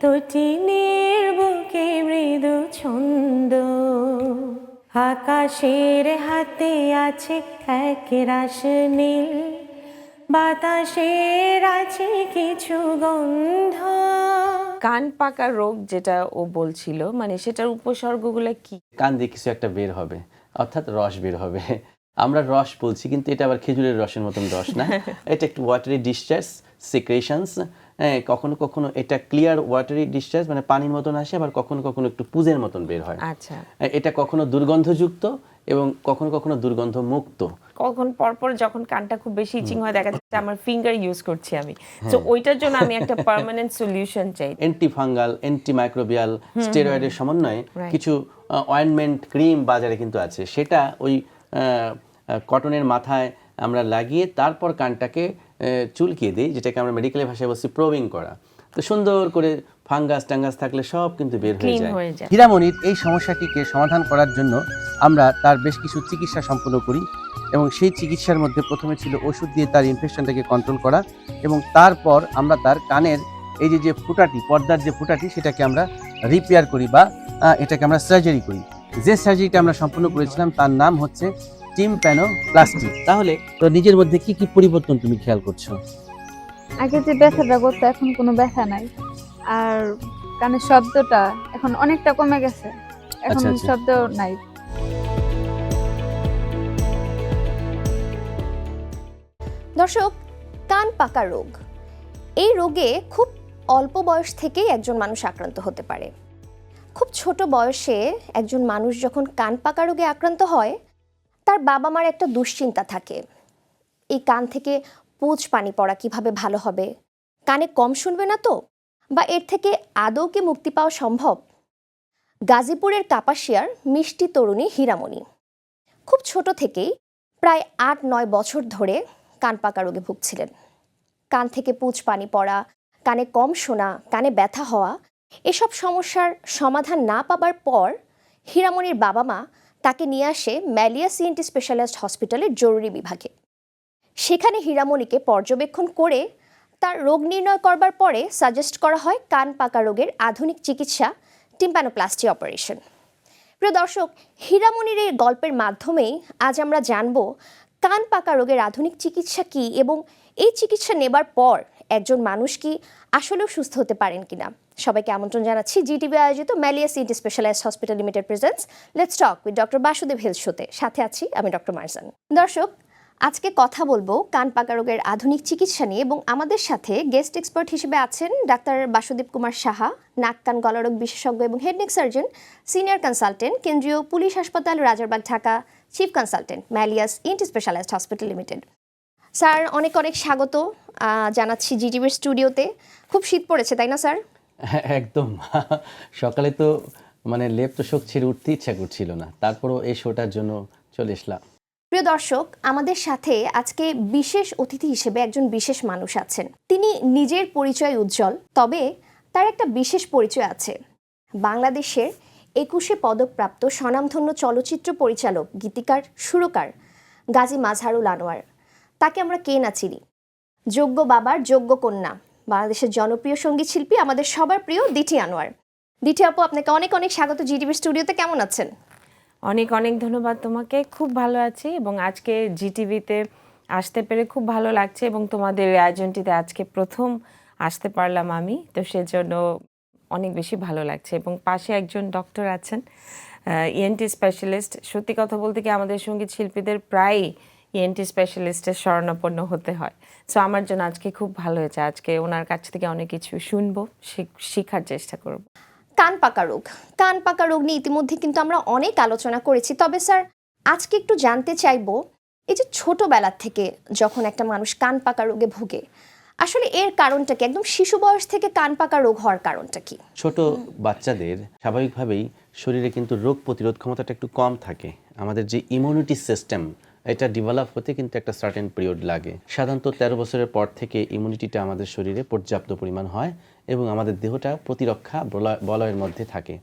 তটিনীর বুকে মৃদু ছন্দ। আকাশের হাতে আছে এক রাস নীল। বাতাসের আছে কিছু গন্ধ। কান পাকা রোগ যেটা ও বলছিল মানে সেটার উপসর্গগুলো কি? কান দিয়ে কিছু একটা বের হবে অর্থাৎ রস বের হবে। আমরা রস বলছি কিন্তু এটা আবার খেজুরের রসের মতন রস না। এটা একটু ওয়াটারি ডিসচার্জ সিক্রেশনস কখনো কখনো এটা ক্লিয়ার ওয়াটারি ডিসচার্জ মানে পানির মতন আসে আবার কখনো কখনো একটু পুজের মতন বের হয়। আচ্ছা। এটা কখনো দুর্গন্ধযুক্ত এবং কখনো কখনো দুর্গন্ধ মুক্ত কখন পরপর যখন কানটা খুব বেশি ইচিং হয় দেখা যাচ্ছে আমার ফিঙ্গার ইউজ করছি আমি। তো ওইটার জন্য আমি একটা পার্মানেন্ট সলিউশন চাই। অ্যান্টিফাঙ্গাল অ্যান্টিমাইক্রোবিয়াল স্টেরয়েডের সমন্বয়ে কিছু অয়েনমেন্ট ক্রিম বাজারে কিন্তু আছে। সেটা ওই কটনের মাথায় আমরা লাগিয়ে তারপর কানটাকে চুলকিয়ে দিই যেটাকে আমরা মেডিকেলের ভাষায় বলছি প্রোভিং করা। তো সুন্দর করে ফাঙ্গাস টাঙ্গাস থাকলে সব কিন্তু বের হয়ে যায়। হীরামণির এই সমস্যাটিকে সমাধান করার জন্য আমরা তার বেশ কিছু চিকিৎসা সম্পন্ন করি এবং সেই চিকিৎসার মধ্যে প্রথমে ছিল ওষুধ দিয়ে তার ইনফেকশনটাকে কন্ট্রোল করা এবং তারপর আমরা তার কানের এই যে যে ফুটাটি পর্দার যে ফুটাটি সেটাকে আমরা রিপেয়ার করি বা এটাকে আমরা সার্জারি করি। যে সার্জারিটা আমরা সম্পূর্ণ করেছিলাম তার নাম হচ্ছে টিম প্যানো প্লাস্টিক। তাহলে তো নিজের মধ্যে কি কি পরিবর্তন তুমি খেয়াল করছ? আগে যে ব্যথাটা করতো এখন কোনো ব্যথা নাই। আর কানের শব্দটা এখন অনেকটা কমে গেছে। এখন আচ্ছা, আচ্ছা। শব্দ নাই। দর্শক কান পাকা রোগ। এই রোগে খুব অল্প বয়স থেকেই একজন মানুষ আক্রান্ত হতে পারে। খুব ছোট বয়সে একজন মানুষ যখন কান পাকা রোগে আক্রান্ত হয় তার বাবা মার একটা দুশ্চিন্তা থাকে। এই কান থেকে পুজ পানি পড়া কীভাবে ভালো হবে? কানে কম শুনবে না তো? বা এর থেকে আদৌ কি মুক্তি পাওয়া সম্ভব? গাজীপুরের কাপাসিয়ার মিষ্টি তরুণী হীরামণি। খুব ছোট থেকেই প্রায় আট নয় বছর ধরে কান পাকা রোগে ভুগছিলেন। কান থেকে পুজ পানি পড়া, কানে কম শোনা, কানে ব্যথা হওয়া, এসব সমস্যার সমাধান না পাবার পর হীরামণির বাবা মা তাকে নিয়ে আসে ম্যালিয়া সিএনটি স্পেশালিস্ট হসপিটালের জরুরি বিভাগে। সেখানে হীরামণিকে পর্যবেক্ষণ করে তার রোগ নির্ণয় করবার পরে সাজেস্ট করা হয় কান পাকা রোগের আধুনিক চিকিৎসা টিম্প্যানোপ্লাস্টি অপারেশন। প্রিয় দর্শক, হীরামণির এই গল্পের মাধ্যমেই আজ আমরা জানব কান পাকা রোগের আধুনিক চিকিৎসা কী এবং এই চিকিৎসা নেবার পর একজন মানুষ কি আসলেও সুস্থ হতে পারেন কিনা? সবাইকে আমন্ত্রণ জানাচ্ছি জিটিভি আয়োজিত Malia city specialised hospital limited presents. Let's talk with doctor Basudeb health সাথে আছি আমি ডক্টর মারজান। দর্শক, আজকে কথা বলব কান পাকা রোগের আধুনিক চিকিৎসা নিয়ে এবং আমাদের সাথে গেস্ট এক্সপার্ট হিসেবে আছেন ডাক্তার বাসুদেব কুমার সাহা, নাক কান গলারোগ বিশেষজ্ঞ এবং head neck surgeon senior consultant কেন্দ্রীয় পুলিশ হাসপাতাল, Rajarbag, Dhaka chief consultant Mallius Inti specialised hospital limited. Sir, অনেক অনেক স্বাগত। জানাচ্ছি জিটিভির স্টুডিওতে। খুব শীত পড়েছে তাই না স্যার? হ্যাঁ, একদম। সকালে তো মানে লেপ তো শোক ছেড়ে উঠতে ইচ্ছা করছিল না। তারপরও এই শোটার জন্য চলে এসলাম। প্রিয় দর্শক আমাদের সাথে আজকে বিশেষ অতিথি হিসেবে একজন বিশেষ মানুষ আছেন। তিনি নিজের পরিচয় উজ্জ্বল তবে তার একটা বিশেষ পরিচয় আছে। বাংলাদেশের একুশে পদকপ্রাপ্ত স্বনামধন্য চলচ্চিত্র পরিচালক গীতিকার সুরকার গাজী মাজহারুল আনোয়ার। তাকে আমরা কে না চিনি? যোগ্য বাবার যোগ্য কন্যা। বাংলাদেশের জনপ্রিয় সংগীত শিল্পী আমাদের সবার প্রিয় দিঠি আনোয়ার। দিঠি আপু, আপনাকে অনেক অনেক স্বাগত জিটিভি স্টুডিওতে। কেমন আছেন? অনেক অনেক ধন্যবাদ তোমাকে। খুব ভালো আছি এবং আজকে জিটিভিতে আসতে পেরে খুব ভালো লাগছে এবং তোমাদের আয়োজনটিতে আজকে প্রথম আসতে পারলাম আমি। তো সেজন্য অনেক বেশি ভালো লাগছে এবং পাশে একজন ডক্টর আছেন ইএনটি স্পেশালিস্ট সত্যি কথা বলতে কি আমাদের সংগীত শিল্পীদের প্রায় ইএনটি স্পেশালিস্টের শরণাপন্ন হতে হয়। সো আমার জন্য আজকে খুব ভালো হয়েছে। আজকে ওনার কাছ থেকে অনেক কিছু শুনব শিখ- শিখার চেষ্টা করব। কান পাকা রোগ। কান পাকা রোগ নিয়ে ইতিমধ্যে কিন্তু আমরা অনেক আলোচনা করেছি। তবে স্যার আজকে একটু জানতে চাইব এই যে ছোটবেলা থেকে যখন একটা মানুষ কান পাকা রোগে ভোগে আসলে এর কারণটা কি? একদম শিশু বয়স থেকে কান পাকা রোগ হওয়ার কারণটা কি? ছোট বাচ্চাদের স্বাভাবিকভাবেই শরীরে কিন্তু রোগ প্রতিরোধ ক্ষমতাটা একটু কম থাকে। আমাদের যে ইমিউনিটি সিস্টেম এটা ডেভেলপ হতে কিন্তু একটা সার্টেন পিরিয়ড লাগে। সাধারণত তেরো বছরের পর থেকে ইমিউনিটিটা আমাদের শরীরে পর্যাপ্ত পরিমাণ হয় এবং আমাদের দেহটা প্রতিরক্ষা বলয়- বলয়ের মধ্যে থাকে।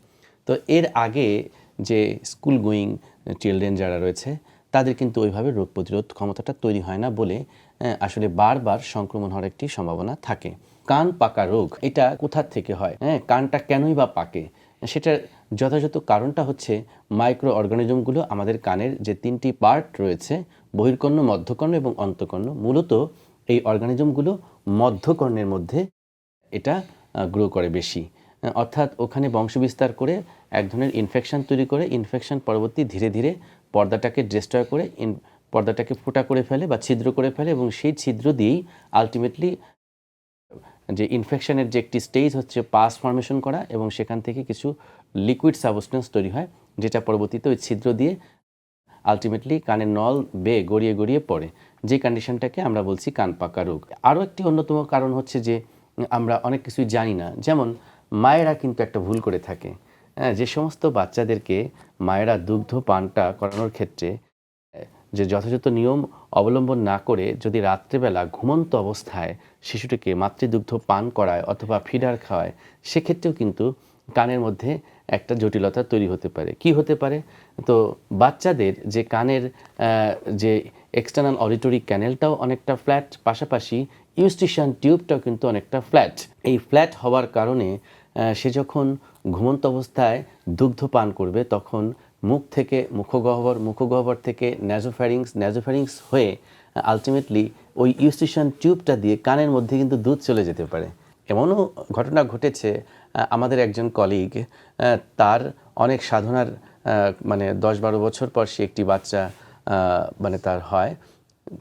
তো এর আগে যে স্কুল গোয়িং চিলড্রেন যারা রয়েছে, তাদের কিন্তু ওইভাবে রোগ প্রতিরোধ ক্ষমতাটা তৈরি হয় না বলে আসলে বারবার সংক্রমণ হওয়ার একটি সম্ভাবনা থাকে। কান পাকা রোগ, এটা কোথার থেকে হয়? হ্যাঁ কানটা কেনই বা পাকে? সেটার যথাযথ কারণটা হচ্ছে মাইক্রো অর্গানিজমগুলো আমাদের কানের যে তিনটি পার্ট রয়েছে বহির্কর্ণ মধ্যকর্ণ এবং অন্তকর্ণ, মূলত এই অর্গানিজমগুলো মধ্যকর্ণের মধ্যে এটা গ্রো করে বেশি। অর্থাৎ ওখানে বংশবিস্তার করে এক ধরনের ইনফেকশন তৈরি করে ইনফেকশন পরবর্তী ধীরে ধীরে পর্দাটাকে ডিস্ট্রয় করে পর্দাটাকে ফোটা করে ফেলে বা ছিদ্র করে ফেলে এবং সেই ছিদ্র দিয়েই আলটিমেটলি যে ইনফেকশনের যে একটি স্টেজ হচ্ছে পাস ফর্মেশন করা এবং সেখান থেকে কিছু লিকুইড সাবস্টেন্স তৈরি হয় যেটা পরবর্তীতে ওই ছিদ্র দিয়ে আলটিমেটলি কানের নল বেয়ে গড়িয়ে গড়িয়ে পড়ে যে কন্ডিশনটাকে আমরা বলছি কান পাকা রোগ। আরও একটি অন্যতম কারণ হচ্ছে যে আমরা অনেক কিছুই জানি না যেমন মায়েরা কিন্তু একটা ভুল করে থাকে। হ্যাঁ, যে সমস্ত বাচ্চাদেরকে মায়েরা দুগ্ধ পানটা করানোর ক্ষেত্রে যে যথাযথ নিয়ম অবলম্বন না করে যদি রাত্রেবেলা ঘুমন্ত অবস্থায় শিশুটিকে মাতৃদুগ্ধ পান করায় অথবা ফিডার খাওয়ায়, সেক্ষেত্রেও কিন্তু কানের মধ্যে একটা জটিলতা তৈরি হতে পারে। কি হতে পারে? তো বাচ্চাদের যে কানের যে এক্সটার্নাল অডিটরি ক্যানেলটাও অনেকটা ফ্ল্যাট পাশাপাশি ইউস্টিশিয়ান টিউবটাও কিন্তু অনেকটা ফ্ল্যাট এই ফ্ল্যাট হওয়ার কারণে সে যখন ঘুমন্ত অবস্থায় দুগ্ধ পান করবে, তখন মুখ থেকে মুখগহ্বর মুখগহ্বর থেকে ন্যাজোফ্যারিংস ন্যাজোফ্যারিংস হয়ে আলটিমেটলি ওই ইউস্টিশন টিউবটা দিয়ে কানের মধ্যে কিন্তু দুধ চলে যেতে পারে। এমনও ঘটনা ঘটেছে আমাদের একজন কলিগ তার অনেক সাধনার মানে দশ বারো বছর পর সে একটি বাচ্চা মানে তার হয়,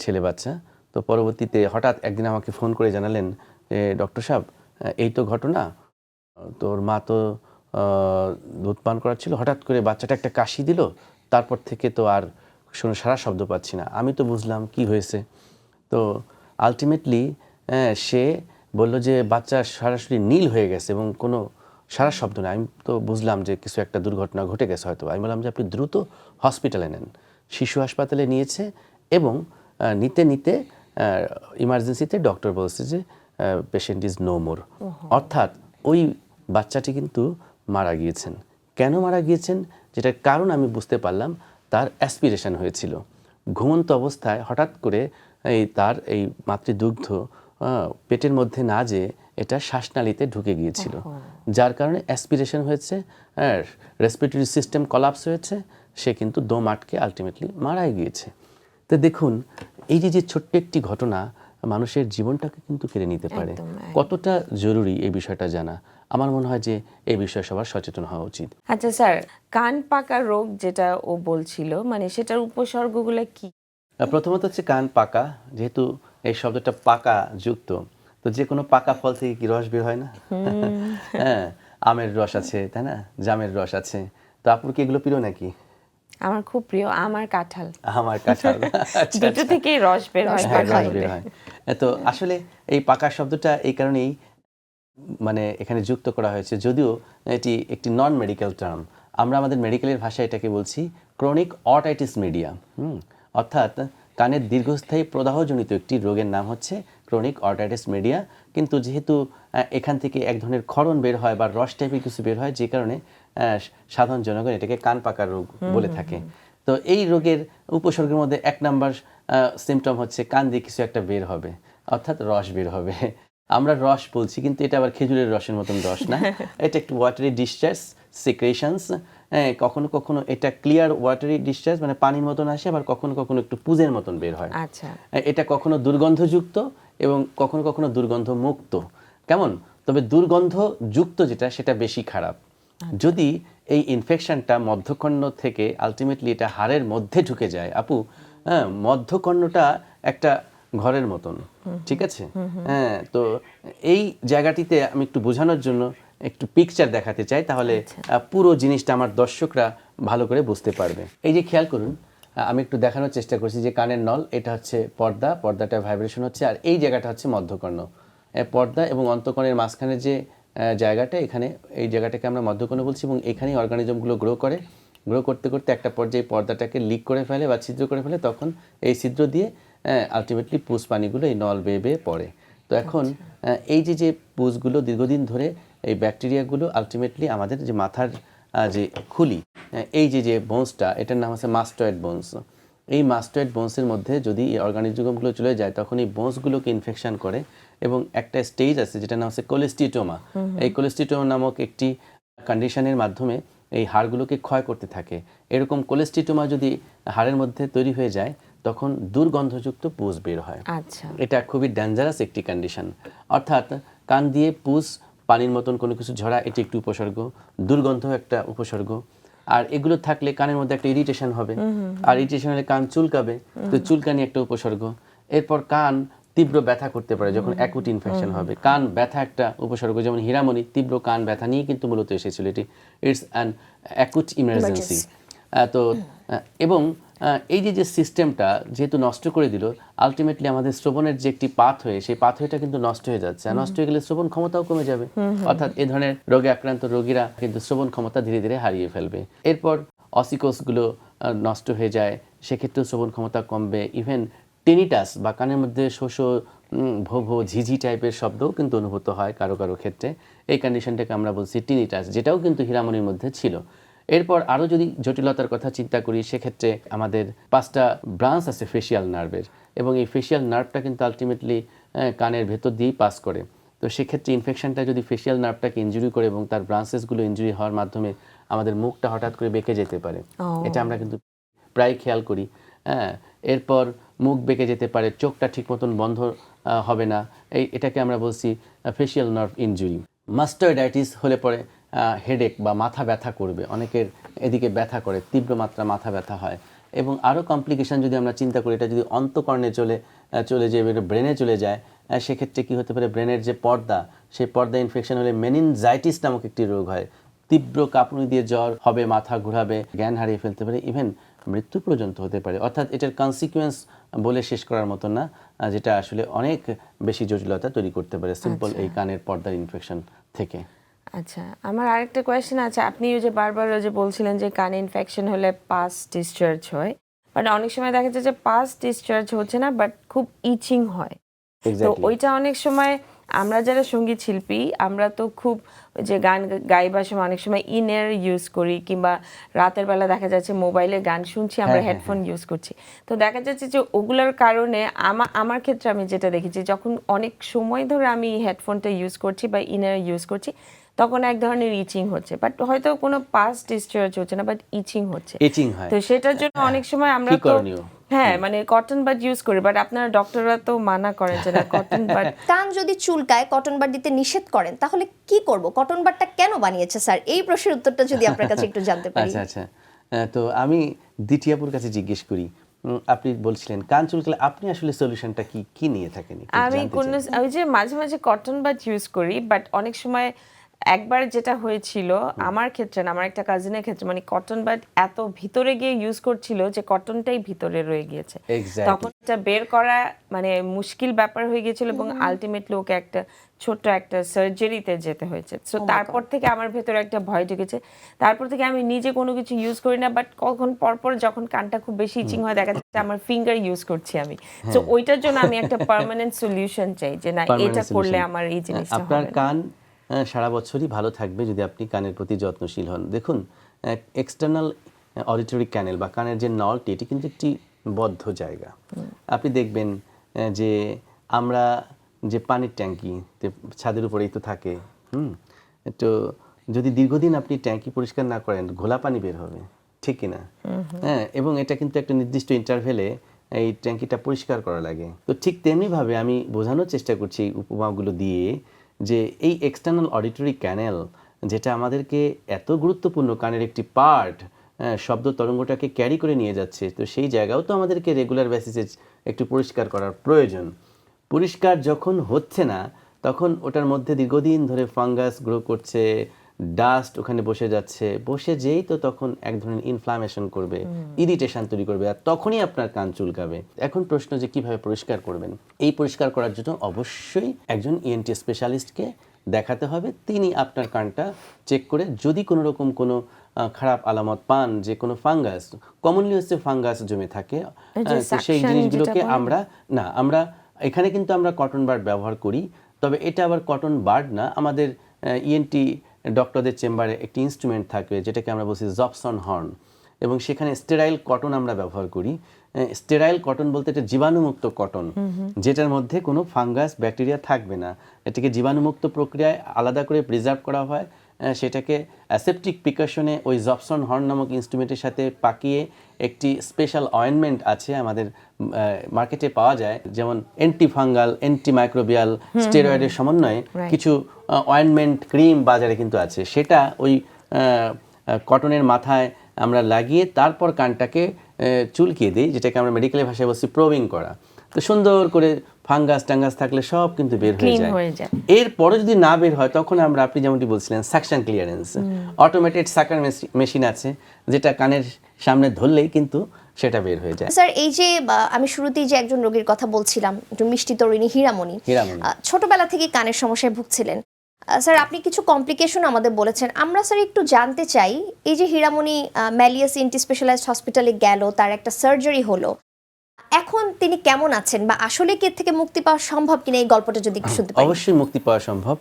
ছেলে বাচ্চা। তো পরবর্তীতে হঠাৎ একদিন আমাকে ফোন করে জানালেন যে ডক্টর সাহেব এই তো ঘটনা। তোর মা তো দুধ পান করাচ্ছিল হঠাৎ করে বাচ্চাটা একটা কাশি দিল তারপর থেকে তো আর শুনে সারা শব্দ পাচ্ছি না। আমি তো বুঝলাম কি হয়েছে। তো আলটিমেটলি সে বলল যে বাচ্চা সরাসরি নীল হয়ে গেছে এবং কোনো সারা শব্দ না আমি তো বুঝলাম যে কিছু একটা দুর্ঘটনা ঘটে গেছে হয়তো। আমি বললাম যে আপনি দ্রুত হসপিটালে নেন। শিশু হাসপাতালে নিয়েছে এবং নিতে নিতে ইমার্জেন্সিতে ডক্টর বলছে যে পেশেন্ট ইজ নো মোর অর্থাৎ ওই বাচ্চাটি কিন্তু মারা গিয়েছেন। কেন মারা গিয়েছেন? যেটার কারণ আমি বুঝতে পারলাম তার অ্যাসপিরেশন হয়েছিল। ঘুমন্ত অবস্থায় হঠাৎ করে এই তার এই মাতৃদুগ্ধ পেটের মধ্যে না যেয়ে এটা শ্বাসনালীতে ঢুকে গিয়েছিল। যার কারণে অ্যাসপিরেশন হয়েছে রেসপিরেটরি সিস্টেম কলাপস হয়েছে সে কিন্তু দম আটকে আলটিমেটলি মারাই গিয়েছে। তো দেখুন এই যে যে ছোট্ট একটি ঘটনা মানুষের জীবনটাকে কিন্তু কেড়ে নিতে পারে। কতটা জরুরি এই বিষয়টা জানা? আমার মনে হয় যে এই বিষয়ে সবার সচেতন হওয়া উচিত। আচ্ছা স্যার কান পাকা রোগ যেটা ও বলছিল মানে সেটার উপসর্গগুলো কি? প্রথমত হচ্ছে কান পাকা যেহেতু এই শব্দটা পাকা যুক্ত তো যে কোনো পাকা ফল থেকে কি রস বের হয় না? হ্যাঁ আমের রস আছে তাই না? জামের রস আছে। তো আপুর কি এগুলো প্রিয় নাকি? আমার খুব প্রিয় আমার কাঁঠাল। আমার কাঁঠাল। আচ্ছা, দুটো আচ্ছা। থেকেই রস বের হয় হ্যাঁ, কাঁঠাল রস বের হয়। তো আসলে এই পাকা শব্দটা এই কারণেই মানে এখানে যুক্ত করা হয়েছে যদিও এটি একটি নন মেডিকেল টার্ম আমরা আমাদের মেডিকেলের ভাষায় এটাকে বলছি ক্রনিক অটাইটিস মিডিয়া হুম অর্থাৎ কানের দীর্ঘস্থায়ী প্রদাহজনিত একটি রোগের নাম হচ্ছে ক্রনিক অটাইটিস মিডিয়া কিন্তু যেহেতু এখান থেকে এক ধরনের ক্ষরণ বের হয় বা রস টাইপের কিছু বের হয় যে কারণে সাধারণ জনগণ এটাকে কান পাকা রোগ বলে থাকে। তো এই রোগের উপসর্গের মধ্যে এক নাম্বার সিমটম হচ্ছে কান দিয়ে কিছু একটা বের হবে অর্থাৎ রস বের হবে। আমরা রস বলছি কিন্তু এটা আবার খেজুরের রসের মতন রস না। এটা একটু ওয়াটারি ডিসচার্জ সিক্রেশনস কখনো কখনো এটা ক্লিয়ার ওয়াটারি ডিসচার্জ মানে পানির মতন আসে আবার কখনো কখনো একটু পুজের মতন বের হয়। আচ্ছা। এটা কখনো দুর্গন্ধযুক্ত এবং কখনো কখনো দুর্গন্ধ মুক্ত কেমন? তবে দুর্গন্ধ যুক্ত যেটা সেটা বেশি খারাপ। যদি এই ইনফেকশনটা মধ্যকর্ণ থেকে আলটিমেটলি এটা হাড়ের মধ্যে ঢুকে যায় আপু হ্যাঁ মধ্যকর্ণটা একটা ঘরের মতন ঠিক আছে? হ্যাঁ তো এই জায়গাটিতে আমি একটু বোঝানোর জন্য একটু পিকচার দেখাতে চাই তাহলে পুরো জিনিসটা আমার দর্শকরা ভালো করে বুঝতে পারবে। এই যে খেয়াল করুন আমি একটু দেখানোর চেষ্টা করছি যে কানের নল এটা হচ্ছে পর্দা পর্দাটা ভাইব্রেশন হচ্ছে আর এই জায়গাটা হচ্ছে মধ্যকর্ণ। পর্দা এবং অন্তকর্ণের মাঝখানে যে জায়গাটা এখানে এই জায়গাটাকে আমরা মধ্যকর্ণ বলছি এবং এখানেই অর্গানিজমগুলো গ্রো করে। গ্রো করতে করতে একটা পর্যায়ে পর্দাটাকে লিক করে ফেলে বা ছিদ্র করে ফেলে তখন এই ছিদ্র দিয়ে আলটিমেটলি পুষ পানিগুলো এই নল বেয়ে বেয়ে পড়ে। তো এখন এই যে যে পুষগুলো দীর্ঘদিন ধরে এই ব্যাকটেরিয়াগুলো আলটিমেটলি আমাদের যে মাথার যে খুলি এই যে যে বোনসটা এটার নাম হচ্ছে মাস্টয়েড বোনস এই মাস্টয়েড বোনসের মধ্যে যদি এই অর্গানিজমগুলো চলে যায় তখন এই বোনসগুলোকে ইনফেকশন করে এবং একটা স্টেজ আছে যেটা নাম হচ্ছে কোলেস্টিটোমা এই কোলেস্টিটোমা নামক একটি কন্ডিশনের মাধ্যমে এই হাড়গুলোকে ক্ষয় করতে থাকে। এরকম কোলেস্টিটোমা যদি হাড়ের মধ্যে তৈরি হয়ে যায় তখন দুর্গন্ধযুক্ত পুষ বের হয়। আচ্ছা। এটা খুবই ডেঞ্জারাস একটি কন্ডিশন অর্থাৎ কান দিয়ে পুষ পানির মতন কোনো কিছু ঝরা এটি একটি উপসর্গ। দুর্গন্ধ একটা উপসর্গ। আর এগুলো থাকলে কানের মধ্যে একটা ইরিটেশন হবে। আর ইরিটেশন হলে কান চুলকাবে। তো চুলকানি একটা উপসর্গ। এরপর কান তীব্র ব্যথা করতে পারে যখন অ্যাকুট ইনফেকশন হবে। কান ব্যথা একটা উপসর্গ। যেমন হীরামণি তীব্র কান ব্যথা নিয়ে কিন্তু মূলত এসেছিল। এটি ইটস অ্যান অ্যাকুট ইমার্জেন্সি তো এবং এই যে যে সিস্টেমটা যেহেতু নষ্ট করে দিল আলটিমেটলি আমাদের শ্রবণের যে একটি পাথ হয়ে সেই পাথ হয়েটা কিন্তু নষ্ট হয়ে যাচ্ছে। আর নষ্ট হয়ে গেলে শ্রবণ ক্ষমতাও কমে যাবে। অর্থাৎ এ ধরনের রোগে আক্রান্ত রোগীরা কিন্তু শ্রবণ ক্ষমতা ধীরে ধীরে হারিয়ে ফেলবে। এরপর অসিকোসগুলো নষ্ট হয়ে যায় সেক্ষেত্রেও শ্রবণ ক্ষমতা কমবে। ইভেন টেনিটাস বা কানের মধ্যে শোষ ভো ভো ঝিঝি টাইপের শব্দও কিন্তু অনুভূত হয় কারও কারও ক্ষেত্রে। এই কন্ডিশনটাকে আমরা বলছি টিনিটাস যেটাও কিন্তু হীরামণির মধ্যে ছিল। এরপর আরও যদি জটিলতার কথা চিন্তা করি সেক্ষেত্রে আমাদের পাঁচটা ব্রাঞ্চ আছে ফেসিয়াল নার্ভের এবং এই ফেসিয়াল নার্ভটা কিন্তু আলটিমেটলি কানের ভেতর দিয়েই পাস করে। তো সেক্ষেত্রে ইনফেকশনটা যদি ফেসিয়াল নার্ভটাকে ইঞ্জুরি করে এবং তার ব্রাঞ্চেসগুলো ইনজুরি হওয়ার মাধ্যমে আমাদের মুখটা হঠাৎ করে বেঁকে যেতে পারে। এটা আমরা কিন্তু প্রায় খেয়াল করি হ্যাঁ এরপর মুখ বেঁকে যেতে পারে চোখটা ঠিক মতন বন্ধ হবে না। এই এটাকে আমরা বলছি ফেসিয়াল নার্ভ ইনজুরি মাস্টার্ডাইটিস হলে পরে হেডেক বা মাথা ব্যথা করবে অনেকের এদিকে ব্যথা করে তীব্র মাত্রা মাথা ব্যথা হয়। এবং আরও কমপ্লিকেশান যদি আমরা চিন্তা করি এটা যদি অন্তকর্ণে চলে চলে যায় ব্রেনে চলে যায় সেক্ষেত্রে কী হতে পারে? ব্রেনের যে পর্দা সেই পর্দা ইনফেকশন হলে মেনিনজাইটিস নামক একটি রোগ হয়। তীব্র কাঁপুনি দিয়ে জ্বর হবে মাথা ঘোরাবে জ্ঞান হারিয়ে ফেলতে পারে ইভেন মৃত্যু পর্যন্ত হতে পারে। অর্থাৎ এটার কনসিকুয়েন্স বলে শেষ করার মতো না যেটা আসলে অনেক বেশি জটিলতা তৈরি করতে পারে সিম্পল এই কানের পর্দার ইনফেকশন থেকে। আচ্ছা আমার আরেকটা কোয়েশ্চেন আছে। আপনি ওই যে বারবার ওই যে বলছিলেন যে কানে ইনফেকশন হলে পাস ডিসচার্জ হয়। বাট অনেক সময় দেখা যায় যে পাস ডিসচার্জ হচ্ছে না বাট খুব ইচিং হয়। তো ওইটা অনেক সময় আমরা যারা সংগীত শিল্পী আমরা তো খুব যে গান গাইবার সময় অনেক সময় ইনের ইউজ করি কিংবা রাতের বেলা দেখা যাচ্ছে মোবাইলে গান শুনছি আমরা হ্যাঁ, হ্যাঁ, হেডফোন ইউজ করছি। তো দেখা যাচ্ছে যে ওগুলোর কারণে আমার আমার ক্ষেত্রে আমি যেটা দেখেছি যখন অনেক সময় ধরে আমি হেডফোনটা ইউজ করছি বা ইনার ইউজ করছি তখন এক ধরনের ইচিং হচ্ছে। বাট হয়তো কোনো পাস ডিসচার্জ হচ্ছে না বাট ইচিং হচ্ছে। এচিং হয়। তো সেটার জন্য অনেক সময় আমরা তো? হ্যাঁ মানে কটন বাড ইউজ করি বাট আপনার ডক্টররা তো মানা করেন যে না কটন বাড কান যদি চুলকায় কটন বার দিতে নিষেধ করেন তাহলে কি করব? কটন বারটা কেন বানিয়েছে স্যার? এই প্রশ্নের উত্তরটা যদি আপনার কাছে একটু জানতে পারি। আচ্ছা আচ্ছা। তো আমি দ্বিতীয়াপুর কাছে জিজ্ঞেস করি। আপনি বলছিলেন কান চুলকালে আপনি আসলে সলিউশনটা কি কি নিয়ে থাকেন? আমি কোন। ওই যে মাঝে মাঝে কটন বাড ইউজ করি বাট অনেক সময় একবার যেটা হয়েছিল আমার ক্ষেত্রে না আমার একটা কাজিনের ক্ষেত্রে মানে কটন বাট এত ভিতরে গিয়ে ইউজ করছিল যে কটনটাই ভিতরে রয়ে গিয়েছে। তখন এটা বের করা মানে মুশকিল ব্যাপার হয়ে গিয়েছিল এবং আলটিমেটলি ওকে একটা ছোট্ট একটা সার্জারিতে যেতে হয়েছে। সো তারপর থেকে আমার ভেতরে একটা ভয় ঢুকেছে। তারপর থেকে আমি নিজে কোনো কিছু ইউজ করি না বাট কখন পরপর যখন কানটা খুব বেশি ইচিং হয় দেখা যাচ্ছে আমার ফিঙ্গার ইউজ করছি আমি। তো ওইটার জন্য আমি একটা পার্মানেন্ট সলিউশন চাই যে না হ্যাঁ। এটা করলে আমার এই জিনিসটা আপনার কান সারা বছরই ভালো থাকবে যদি আপনি কানের প্রতি যত্নশীল হন। দেখুন এক্সটার্নাল অডিটরি ক্যানেল বা কানের যে নলটি এটি কিন্তু একটি বদ্ধ জায়গা। আপনি দেখবেন যে আমরা যে পানির ট্যাঙ্কি ছাদের উপরেই তো থাকে হুম তো যদি দীর্ঘদিন আপনি ট্যাঙ্কি পরিষ্কার না করেন ঘোলা পানি বের হবে ঠিক কিনা? হ্যাঁ এবং এটা কিন্তু একটা নির্দিষ্ট ইন্টারভেলে এই ট্যাঙ্কিটা পরিষ্কার করা লাগে। তো ঠিক তেমনিভাবে আমি বোঝানোর চেষ্টা করছি এই উপমাগুলো দিয়ে যে এই এক্সটার্নাল অডিটরি ক্যানেল যেটা আমাদেরকে এত গুরুত্বপূর্ণ কানের একটি পার্ট শব্দ তরঙ্গটাকে ক্যারি করে নিয়ে যাচ্ছে, তো সেই জায়গাও তো আমাদেরকে রেগুলার বেসিসে একটু পরিষ্কার করার প্রয়োজন। পরিষ্কার যখন হচ্ছে না, তখন ওটার মধ্যে দীর্ঘদিন ধরে ফাঙ্গাস গ্রো করছে ডাস্ট ওখানে বসে যাচ্ছে। বসে যেই তো তখন এক ধরনের ইনফ্লামেশন করবে ইরিটেশন তৈরি করবে আর তখনই আপনার কান চুলকাবে। এখন প্রশ্ন যে কীভাবে পরিষ্কার করবেন? এই পরিষ্কার করার জন্য অবশ্যই একজন E ইএনটি স্পেশালিস্টকে দেখাতে হবে। তিনি আপনার কানটা চেক করে যদি কোনো রকম কোনো খারাপ আলামত পান যে কোনো ফাঙ্গাস কমনলি হচ্ছে ফাঙ্গাস জমে থাকে সেই জিনিসগুলোকে আমরা না আমরা এখানে কিন্তু আমরা কটন বার্ড ব্যবহার করি। তবে এটা আবার কটন বার্ড না। আমাদের ইএনটি ডক্টরদের চেম্বারে একটি ইনস্ট্রুমেন্ট থাকবে যেটাকে আমরা বলছি জবসন হর্ন এবং সেখানে স্টেরাইল কটন আমরা ব্যবহার করি। স্টেরাইল কটন বলতে এটা জীবাণুমুক্ত কটন যেটার মধ্যে কোনো ফাঙ্গাস ব্যাকটেরিয়া থাকবে না। এটাকে জীবাণুমুক্ত প্রক্রিয়ায় আলাদা করে প্রিজার্ভ করা হয়। সেটাকে অ্যাসেপ্টিক প্রিকশনে ওই জবসন হর্ন নামক ইনস্ট্রুমেন্টের সাথে পাকিয়ে একটি স্পেশাল অয়েনমেন্ট আছে আমাদের মার্কেটে পাওয়া যায় যেমন অ্যান্টিফাঙ্গাল অ্যান্টিমাইক্রোবিয়াল স্টেরয়েডের সমন্বয়ে কিছু অয়েনমেন্ট ক্রিম বাজারে কিন্তু আছে। সেটা ওই কটনের মাথায় আমরা লাগিয়ে তারপর কানটাকে চুলকিয়ে দিই যেটাকে আমরা মেডিকেলের ভাষায় বলছি প্রোভিং করা। তো সুন্দর করে ফাঙ্গাস টাঙ্গাস থাকলে সব কিন্তু বের হয়ে যায়। এরপরে যদি না বের হয় তখন আমরা আপনি যেমনটি বলছিলেন suction clearance automated sucker machine আছে যেটা কানের সামনে ধরলেই কিন্তু সেটা বের হয়ে যায়। স্যার এই যে আমি শুরুতেই যে একজন রোগীর কথা বলছিলাম একটু মিষ্টি তরুণী হীরামণি হীরামণি। ছোটবেলা থেকে কানের সমস্যায় ভুগছিলেন। স্যার আপনি কিছু কমপ্লিকেশন আমাদের বলেছেন। আমরা স্যার একটু জানতে চাই এই যে হীরামণি ম্যালিয়াস ইন্টি স্পেশালাইজড হসপিটালে গেল তার একটা সার্জারি হলো এখন তিনি কেমন আছেন বা আসলে কি থেকে মুক্তি পাওয়া সম্ভব কিনা এই গল্পটা যদি একটু শুনতে পাই অবশ্যই মুক্তি পাওয়া সম্ভব।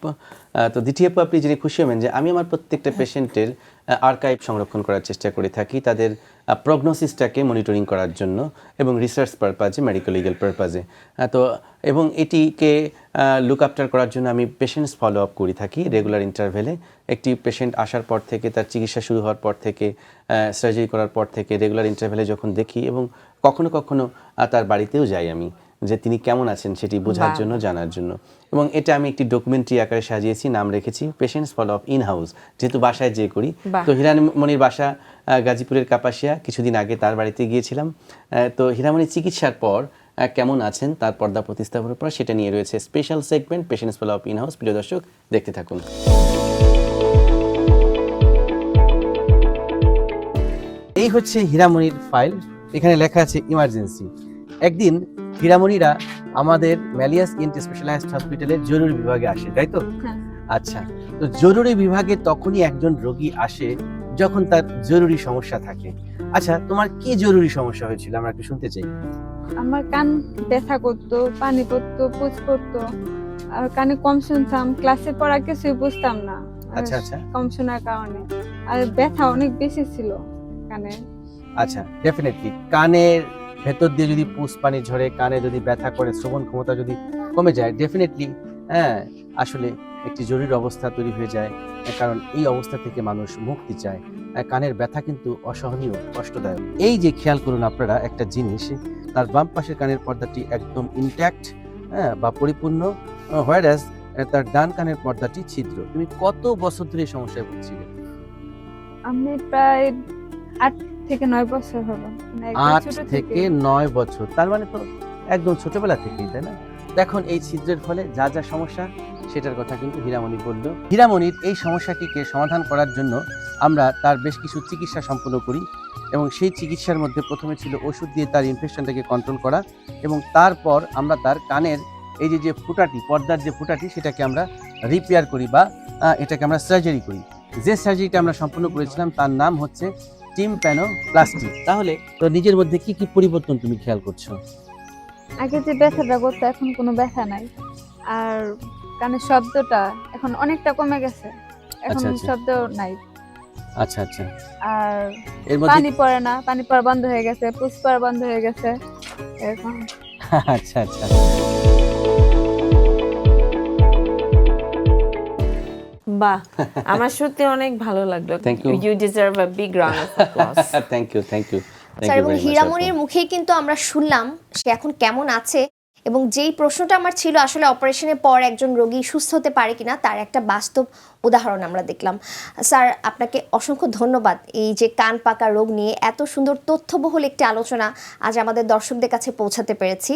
তো দ্বিতীয় আপনি জেনে খুশি হবেন যে আমি আমার প্রত্যেকটা পেশেন্টের আর্কাইভ সংরক্ষণ করার চেষ্টা করে থাকি তাদের প্রগনোসিসটাকে মনিটরিং করার জন্য এবং রিসার্চ পারপাজে মেডিকেল লিগেল পারপাজে তো এবং এটিকে লুক আফটার করার জন্য আমি পেশেন্টস ফলো আপ করে থাকি রেগুলার ইন্টারভেলে একটি পেশেন্ট আসার পর থেকে তার চিকিৎসা শুরু হওয়ার পর থেকে সার্জারি করার পর থেকে রেগুলার ইন্টারভেলে যখন দেখি এবং কখনো কখনো তার বাড়িতেও যাই আমি যে তিনি কেমন আছেন সেটি বোঝার জন্য জানার জন্য। এবং এটা আমি একটি ডকুমেন্টারি আকারে সাজিয়েছি নাম রেখেছি patients follow of in house যেহেতু বাসায় যে করি। তো হিরামণির বাসা গাজীপুরের কাপাসিয়া কিছুদিন আগে তার বাড়িতে গিয়েছিলাম। তো হিরামণি চিকিৎসার পর কেমন আছেন তার পর্দা প্রতিস্থাপনের পর সেটা নিয়ে রয়েছে special segment patients follow of in house প্রিয় দর্শক দেখতে থাকুন। এই হচ্ছে হীরামণির ফাইল এখানে লেখা আছে ইমার্জেন্সি একদিন হীরামণিরা আমাদের ম্যালিয়াস ইন্ট স্পেশালাইজড হসপিটালের জরুরি বিভাগে আসে তাই তো? হ্যাঁ। আচ্ছা তো জরুরি বিভাগে তখনই একজন রোগী আসে যখন তার জরুরি সমস্যা থাকে। আচ্ছা তোমার কি জরুরি সমস্যা হয়েছিল? আমরা একটু শুনতে চাই। আমার কান ব্যথা করতো পানি পড়তো পুজ পড়তো আর কানে কম শুনতাম ক্লাসে পড়া কিছুই বুঝতাম না। আচ্ছা, আচ্ছা। কম শোনার কারণে। আর ব্যথা অনেক বেশি ছিল কানে। আচ্ছা ডেফিনেটলি কানের ভেতর দিয়ে যদি পুষ পানি ঝরে, কানে যদি ব্যথা করে, শ্রবণ ক্ষমতা যদি কমে যায় ডেফিনেটলি হ্যাঁ আসলে একটি জরুরি অবস্থা তৈরি হয়ে যায়। কারণ এই অবস্থা থেকে মানুষ মুক্তি চায়। কানের ব্যথা কিন্তু অসহনীয়, কষ্টদায়ক। এই যে খেয়াল করুন আপনারা একটা জিনিস, তার বাম পাশের কানের পর্দাটি একদম ইনট্যাক্ট হ্যাঁ বা পরিপূর্ণ হোয়ারাস তার ডান কানের পর্দাটি ছিদ্র। তুমি কত বছর ধরে এই সমস্যায় ভুগছিলে? আমি প্রায় আট থেকে নয় বছর হলো। মানে আট থেকে নয় বছর। তার মানে তো একদম ছোটবেলা থেকেই তাই না? দেখুন এই ছিদ্রের ফলে যা যা সমস্যা সেটার কথা কিন্তু হীরামণি বলল। হীরামণির এই সমস্যাটিকে সমাধান করার জন্য আমরা তার বেশ কিছু চিকিৎসা সম্পন্ন করি এবং সেই চিকিৎসার মধ্যে প্রথমে ছিল ওষুধ দিয়ে তার ইনফেকশনটাকে কন্ট্রোল করা এবং তারপর আমরা তার কানের এই যে যে ফুটাটি পর্দার যে ফুটাটি সেটাকে আমরা রিপেয়ার করি বা এটাকে আমরা সার্জারি করি। যে সার্জারিটা আমরা সম্পন্ন করেছিলাম তার নাম হচ্ছে টিম প্যানো প্লাস্টিক। তাহলে তো নিজের মধ্যে কি কি পরিবর্তন তুমি খেয়াল করছ? আগে যে ব্যথাটা করতো এখন কোনো ব্যথা নাই। আর কানের শব্দটা এখন অনেকটা কমে গেছে। এখন আচ্ছা, আচ্ছা। শব্দ নাই। আচ্ছা আচ্ছা। আর এর মধ্যে পানি পড়ে না। পানি পড়া বন্ধ হয়ে গেছে পুষ পড়া বন্ধ হয়ে গেছে। এরকম। আচ্ছা আচ্ছা। বাহ আমার সত্যি অনেক ভালো লাগল। Thank you. You deserve a big round of applause thank you thank you sir এবং হীরামণির মুখেই কিন্তু আমরা শুনলাম সে এখন কেমন আছে এবং যেই প্রশ্নটা আমার ছিল আসলে অপারেশনের পর একজন রোগী সুস্থ হতে পারে কিনা তার একটা বাস্তব উদাহরণ আমরা দেখলাম। স্যার আপনাকে অসংখ্য ধন্যবাদ এই যে কান পাকা রোগ নিয়ে এত সুন্দর তথ্যবহুল একটি আলোচনা আজ আমাদের দর্শকদের কাছে পৌঁছাতে পেরেছি।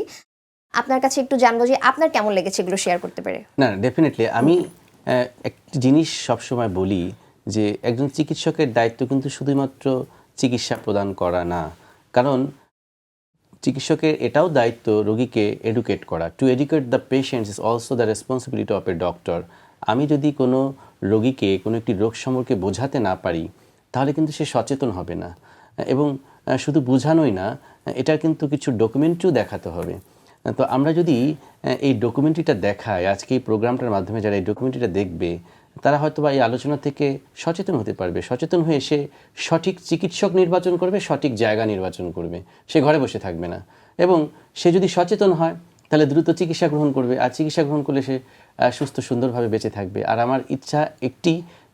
আপনার কাছে একটু জানব যে আপনার কেমন লেগেছে এগুলো শেয়ার করতে পেরে? না ডেফিনেটলি আমি একটি জিনিস সবসময় বলি যে একজন চিকিৎসকের দায়িত্ব কিন্তু শুধুমাত্র চিকিৎসা প্রদান করা না। কারণ চিকিৎসকের এটাও দায়িত্ব রোগীকে এডুকেট করা। To educate the patients is also the responsibility of a doctor আমি যদি কোনো রোগীকে, কোনো একটি রোগ সম্পর্কে বোঝাতে না পারি, তাহলে কিন্তু সে সচেতন হবে না। এবং শুধু বোঝানোই না এটার কিন্তু কিছু ডকুমেন্টও দেখাতে হবে। তো আমরা যদি এই ডকুমেন্টারিটা দেখাই, আজকে এই প্রোগ্রামটার মাধ্যমে যারা এই ডকুমেন্টারিটা দেখবে, তারা হয়তো বা এই আলোচনা থেকে সচেতন হতে পারবে। সচেতন হয়ে সে সঠিক চিকিৎসক নির্বাচন করবে, সঠিক জায়গা নির্বাচন করবে। সে ঘরে বসে থাকবে না। এবং সে যদি সচেতন হয়, তাহলে দ্রুত চিকিৎসা গ্রহণ করবে। আর চিকিৎসা গ্রহণ করলে সে সুস্থ সুন্দরভাবে বেঁচে থাকবে। আর আমার ইচ্ছা একটি,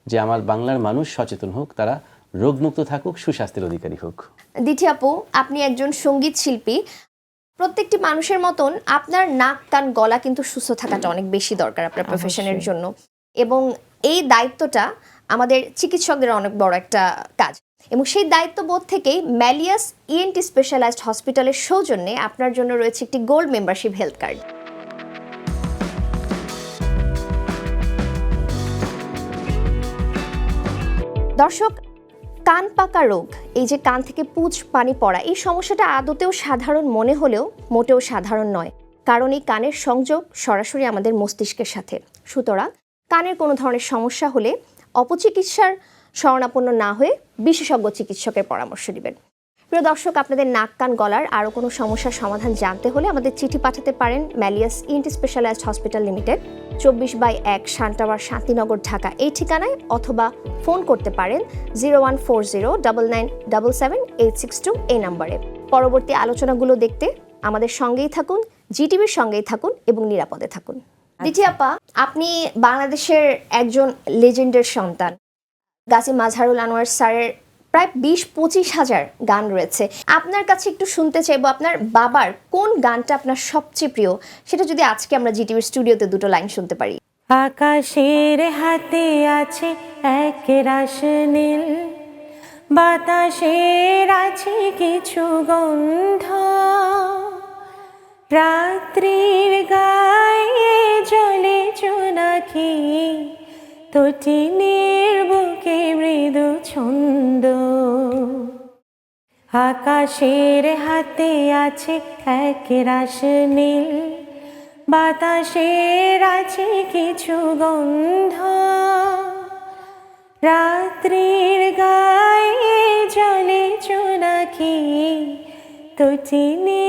যে আমার বাংলার মানুষ সচেতন হোক, তারা রোগমুক্ত থাকুক, সুস্বাস্থ্যের অধিকারী হোক। দিঠি আপু, আপনি একজন সংগীত শিল্পী। প্রত্যেকটি মানুষের মতন আপনার নাক কান গলা কিন্তু সুস্থ থাকাটা অনেক বেশি দরকার আপনার প্রফেশনের জন্য। এবং এই দায়িত্বটা আমাদের চিকিৎসকদের অনেক বড় একটা কাজ। এবং সেই দায়িত্ববোধ থেকেই ম্যালিয়াস ইএনটি স্পেশালাইজড হসপিটালের সৌজন্যে আপনার জন্য রয়েছে একটি গোল্ড মেম্বারশিপ হেলথ কার্ড দর্শক কান পাকা রোগ, এই যে কান থেকে পুঁজ পানি পড়া, এই সমস্যাটা আদতেও সাধারণ মনে হলেও মোটেও সাধারণ নয়। কারণ এই কানের সংযোগ সরাসরি আমাদের মস্তিষ্কের সাথে। সুতরাং কানের কোনো ধরনের সমস্যা হলে অপচিকিৎসার শরণাপন্ন না হয়ে বিশেষজ্ঞ চিকিৎসকের পরামর্শ নেবেন প্রিয় দর্শক আপনাদের নাক কান গলার আরও কোনো সমস্যার সমাধান জানতে হলে আমাদের চিঠি পাঠাতে পারেন Mallius Inti specialised hospital limited চব্বিশ বাই এক শান্তাওয়ার শান্তিনগর ঢাকা। এই ঠিকানায় অথবা ফোন করতে পারেন zero one four zero double nine double seven eight six two এই নাম্বারে। পরবর্তী আলোচনাগুলো দেখতে আমাদের সঙ্গেই থাকুন জিটিভির সঙ্গেই থাকুন এবং নিরাপদে থাকুন। দিঠি আপা আপনি বাংলাদেশের একজন লেজেন্ডের সন্তান। গাজী মাজহারুল আনোয়ার স্যারের প্রায় বিশ পঁচিশ হাজার গান রয়েছে। আপনার কাছে একটু শুনতে চাইব, আপনার বাবার কোন গানটা আপনার সবচেয়ে প্রিয়? সেটা যদি আজকে আমরা জিটিভির স্টুডিওতে দুটো লাইন শুনতে পারি। আকাশের হাতে আছে এক রাস নীল, বাতাসের আছে কিছু গন্ধ। রাত্রির গায়ে জলে চুনাকি তটিনীর বুকে মৃদু ছন্দ। আকাশের হাতে আছে এক রাস নীল, বাতাসের আছে কিছু গন্ধ। রাত্রির গায়ে জলে চুনাকি তটিনী